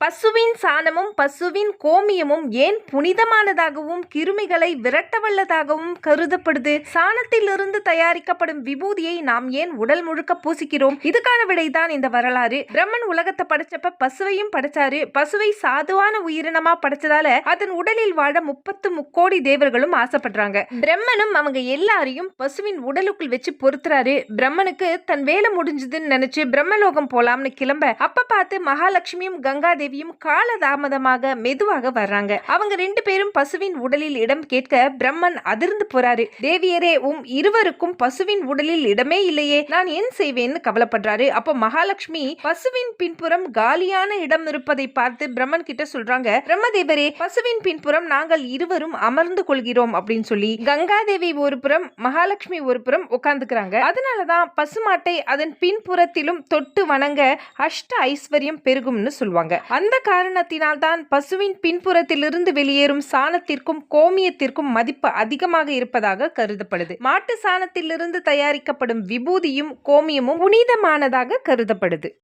பசுவின் சாணமும் பசுவின் கோமியமும் ஏன் புனிதமானதாகவும் கிருமிகளை விரட்டவல்லதாகவும் கருதப்படுது? சாணத்திலிருந்து தயாரிக்கப்படும் விபூதியை நாம் ஏன் உடல் முழுக்க பூசிக்கிறோம்? இதுக்கான விடைதான் இந்த வரலாறு. பிரம்மன் உலகத்தை படைச்சப்ப பசுவையும் படைச்சாரு. பசுவை சாதுவான உயிரினமா படைச்சதால அதன் உடலில் வாழ முப்பத்து முக்கோடி தேவர்களும் ஆசைப்படுறாங்க. பிரம்மனும் அவங்க எல்லாரையும் பசுவின் உடலுக்குள் வச்சு பொறுத்துறாரு பிரம்மனுக்கு தன் வேலை முடிஞ்சதுன்னு நினைச்சு பிரம்மலோகம் போலாம்னு கிளம்ப அப்ப பார்த்து மகாலட்சுமியும் தேவியும் காலதாமதமாக மெதுவாக வர்றாங்க. அவங்க ரெண்டு பேரும் பசுவின் உடலில் இடம் கேட்க பிரம்மன் அதிர்ந்து போறாரு. தேவியரே உம் இருவருக்கும் பசுவின் உடலில் இடமே இல்லையே. நான் ஏன் செய்வேன்னு கவலைப்படுறாரு. அப்போ மகாலட்சுமி பசுவின் பின்புறம் காலியான இடம் இருப்பதை பார்த்து பிரம்மன் கிட்ட சொல்றாங்க பிரம்மதேவரே பசுவின் பின்புறம் நாங்கள் இருவரும் அமர்ந்து கொள்கிறோம் அப்படின்னு சொல்லி கங்காதேவி ஒரு புறம் மகாலட்சுமி ஒரு புறம் உட்கார்ந்துக்கிறாங்க அதனாலதான் பசுமாட்டை அதன் பின்புறத்திலும் தொட்டு வணங்க அஷ்ட ஐஸ்வர்யம் பெருகும்னு சொல்லுவாங்க. அந்த காரணத்தினால்தான் பசுவின் பின்புறத்திலிருந்து வெளியேறும் சாணத்திற்கும் கோமியத்திற்கும் மதிப்பு அதிகமாக இருப்பதாக கருதப்படுது. மாட்டு சாணத்திலிருந்து தயாரிக்கப்படும் விபூதியும் கோமியமும் புனிதமானதாக கருதப்படுது.